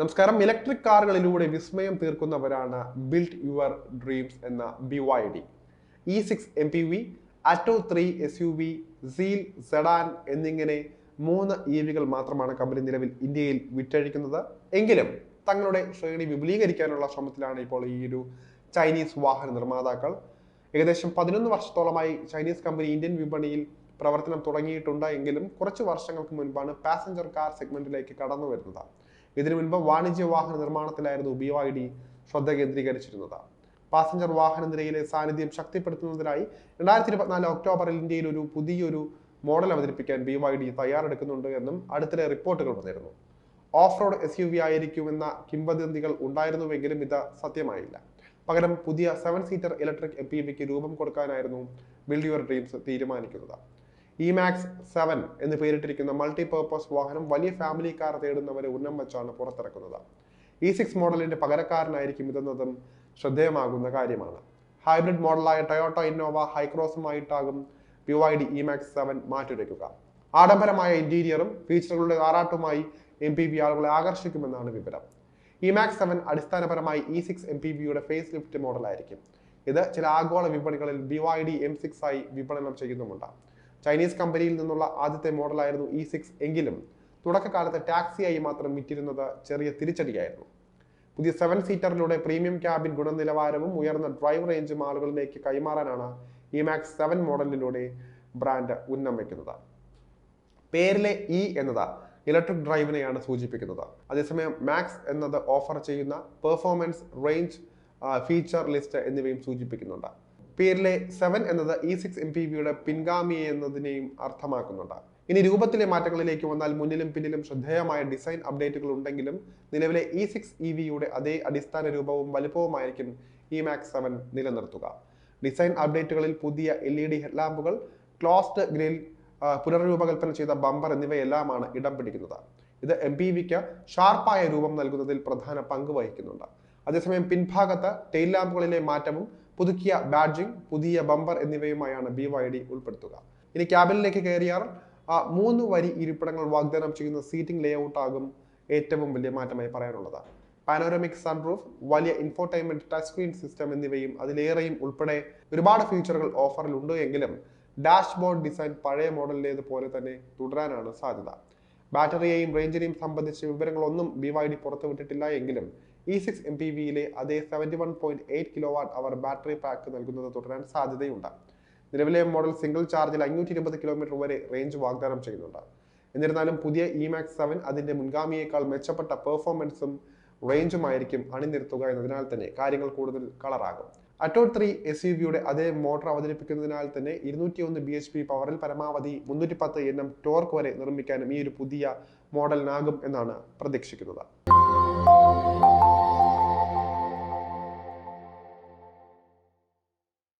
നമസ്കാരം. ഇലക്ട്രിക് കാറുകളിലൂടെ വിസ്മയം തീർക്കുന്നവരാണ് ബിൽഡ് യുവർ ഡ്രീംസ് എന്ന B Y D E six M P V Atto three S U V Seal sedan എന്നിങ്ങനെ മൂന്ന് ഇ വികൾ മാത്രമാണ് കമ്പനി നിലവിൽ ഇന്ത്യയിൽ വിറ്റഴിക്കുന്നത്. എങ്കിലും തങ്ങളുടെ ശ്രേണി വിപുലീകരിക്കാനുള്ള ശ്രമത്തിലാണ് ഇപ്പോൾ ഈ ഒരു ചൈനീസ് വാഹന നിർമ്മാതാക്കൾ. ഏകദേശം പതിനൊന്ന് വർഷത്തോളമായി ചൈനീസ് കമ്പനി ഇന്ത്യൻ വിപണിയിൽ പ്രവർത്തനം തുടങ്ങിയിട്ടുണ്ട്. എങ്കിലും കുറച്ച് വർഷങ്ങൾക്ക് മുൻപാണ് പാസഞ്ചർ കാർ സെഗ്മെന്റിലേക്ക് കടന്നു വരുന്നത് ഇതിനു മുൻപ് വാണിജ്യ വാഹന നിർമ്മാണത്തിലായിരുന്നു ബി വൈ ഡി ശ്രദ്ധ കേന്ദ്രീകരിച്ചിരുന്നത്. പാസഞ്ചർ വാഹന നിരയിലെ സാന്നിധ്യം ശക്തിപ്പെടുത്തുന്നതിനായി രണ്ടായിരത്തി ഇരുപത്തിനാല് ഒക്ടോബറിൽ ഇന്ത്യയിൽ ഒരു പുതിയൊരു മോഡൽ അവതരിപ്പിക്കാൻ ബി വൈ ഡി തയ്യാറെടുക്കുന്നുണ്ട് എന്നും അടുത്തിടെ റിപ്പോർട്ടുകൾ വന്നിരുന്നു. Off road S U V ആയിരിക്കുമെന്ന കിംവദന്തികൾ ഉണ്ടായിരുന്നുവെങ്കിലും ഇത് സത്യമായില്ല. പകരം പുതിയ seven seater electric M P വിക്ക് രൂപം കൊടുക്കാനായിരുന്നു ബിൽഡ് യുവർ ഡ്രീംസ് തീരുമാനിക്കുന്നത്. ഇ മാക്സ് സെവൻ എന്ന് പേരിട്ടിരിക്കുന്ന മൾട്ടി പർപ്പസ് വാഹനം വലിയ ഫാമിലി കാർ തേടുന്നവരെ ഉന്നം വെച്ചാണ് പുറത്തിറക്കുന്നത്. ഇ സിക്സ് മോഡലിന്റെ പകരക്കാരനായിരിക്കും ഇതെന്നതും ശ്രദ്ധേയമാകുന്ന കാര്യമാണ്. ഹൈബ്രിഡ് മോഡലായ Toyota Innova ഹൈക്രോസുമായിട്ടാകും P Y D E Max seven മാറ്റുരയ്ക്കുക ആഡംബരമായ ഇന്റീരിയറും ഫീച്ചറുകളുടെ ആറാട്ടുമായി എം പി ബി ആളുകളെ ആകർഷിക്കുമെന്നാണ് വിവരം. ഇ മാക്സ് സെവൻ അടിസ്ഥാനപരമായി ഇ സിക്സ് എം പി ബിയുടെ ഫേസ് ലിഫ്റ്റ് മോഡലായിരിക്കും ഇത് ചില ആഗോള വിപണികളിൽ B Y D M six ആയി വിപണനം ചെയ്യുന്നുമുണ്ട്. ചൈനീസ് കമ്പനിയിൽ നിന്നുള്ള ആദ്യത്തെ മോഡലായിരുന്നു ഇ സിക്സ് എങ്കിലും തുടക്കകാലത്ത് ടാക്സിയായി മാത്രം വിറ്റിരുന്നത് ചെറിയ തിരിച്ചടിയായിരുന്നു. പുതിയ സെവൻ സീറ്ററിലൂടെ പ്രീമിയം ക്യാബിൻ ഗുണനിലവാരവും ഉയർന്ന ഡ്രൈവ് റേഞ്ചും ആളുകളിലേക്ക് കൈമാറാനാണ് ഇ മാക്സ് സെവൻ മോഡലിലൂടെ ബ്രാൻഡ് ഉന്നം വയ്ക്കുന്നത്. പേരിലെ ഇ എന്നത് ഇലക്ട്രിക് ഡ്രൈവിനെയാണ് സൂചിപ്പിക്കുന്നത്. അതേസമയം മാക്സ് എന്നത് ഓഫർ ചെയ്യുന്ന പെർഫോമൻസ് റേഞ്ച് ഫീച്ചർ ലിസ്റ്റ് എന്നിവയും സൂചിപ്പിക്കുന്നുണ്ട്. പേരിലെ സെവൻ എന്നത് ഇ സിക്സ് എം പി വിയുടെ പിൻഗാമി എന്നതിനെയും അർത്ഥമാക്കുന്നുണ്ട്. ഇനി രൂപത്തിലെ മാറ്റങ്ങളിലേക്ക് വന്നാൽ മുന്നിലും പിന്നിലും ശ്രദ്ധേയമായ ഡിസൈൻ അപ്ഡേറ്റുകൾ ഉണ്ടെങ്കിലും നിലവിലെ ഇ സിക്സ് ഇ വിയുടെ അതേ അടിസ്ഥാന രൂപവും വലുപ്പവുമായിരിക്കും ഇ മാക്സ് സെവൻ നിലനിർത്തുക. ഡിസൈൻ അപ്ഡേറ്റുകളിൽ പുതിയ എൽ ഇ ഡി ഹെഡ്ലാമ്പുകൾ ക്ലോസ്ഡ് ഗ്രിൽ പുനർരൂപകൽപ്പന ചെയ്ത ബമ്പർ എന്നിവയെല്ലാമാണ് ഇടം പിടിക്കുന്നത്. ഇത് എം പി വിക്ക് ഷാർപ്പായ രൂപം നൽകുന്നതിൽ പ്രധാന പങ്ക് വഹിക്കുന്നുണ്ട്. അതേസമയം പിൻഭാഗത്ത് ടെയിൽ ലാമ്പുകളിലെ മാറ്റവും പുതുക്കിയ ബാഡ്ജിംഗ് പുതിയ ബമ്പർ എന്നിവയുമായാണ് ബി വൈ ഡി ഉൾപ്പെടുത്തുക. ഇനി ക്യാബിനിലേക്ക് കയറിയാൽ ആ മൂന്ന് വരി ഇരിപ്പിടങ്ങൾ വാഗ്ദാനം ചെയ്യുന്ന സീറ്റിംഗ് ലേഔട്ട് ആകും ഏറ്റവും വലിയ മാറ്റമായി പറയാനുള്ളത്. പാനോറമിക് സൺറൂഫ് വലിയ ഇൻഫോർടൈൻമെന്റ് ടച്ച് സ്ക്രീൻ സിസ്റ്റം എന്നിവയും അതിലേറെയും ഉൾപ്പെടെ ഒരുപാട് ഫീച്ചറുകൾ ഓഫറിൽ ഉണ്ട് എങ്കിലും ഡാഷ്ബോർഡ് ഡിസൈൻ പഴയ മോഡലിലേതുപോലെ തന്നെ തുടരാനാണ് സാധ്യത. ബാറ്ററിയെയും റേഞ്ചിനെയും സംബന്ധിച്ച വിവരങ്ങളൊന്നും ബി വൈ ഡി പുറത്തുവിട്ടിട്ടില്ല എങ്കിലും ഇ സിക്സ് എം പി വിയിലെ അതേ seventy one point eight kilowatt hour battery pack നൽകുന്നത് തുടരാൻ സാധ്യതയുണ്ട്. നിലവിലെ മോഡൽ സിംഗിൾ ചാർജിൽ അഞ്ഞൂറ്റി ഇരുപത് കിലോമീറ്റർ വരെ റേഞ്ച് വാഗ്ദാനം ചെയ്യുന്നുണ്ട്. എന്നിരുന്നാലും പുതിയ ഇ മാക്സ് സെവൻ അതിന്റെ മുൻഗാമിയേക്കാൾ മെച്ചപ്പെട്ട പെർഫോമൻസും റേഞ്ചും ആയിരിക്കും അണിനിരത്തുക എന്നതിനാൽ തന്നെ കാര്യങ്ങൾ കൂടുതൽ കളറാകും. അറ്റോ ത്രീ എസ് യു വിയുടെ അതേ മോട്ടോർ അവതരിപ്പിക്കുന്നതിനാൽ തന്നെ ഇരുന്നൂറ്റി ഒന്ന് ബി എച്ച് പി പവറിൽ പരമാവധി മുന്നൂറ്റി പത്ത് എണ്ണം ടോർക്ക് വരെ നിർമ്മിക്കാനും ഈ ഒരു പുതിയ മോഡലിനാകും എന്നാണ് പ്രതീക്ഷിക്കുന്നത്.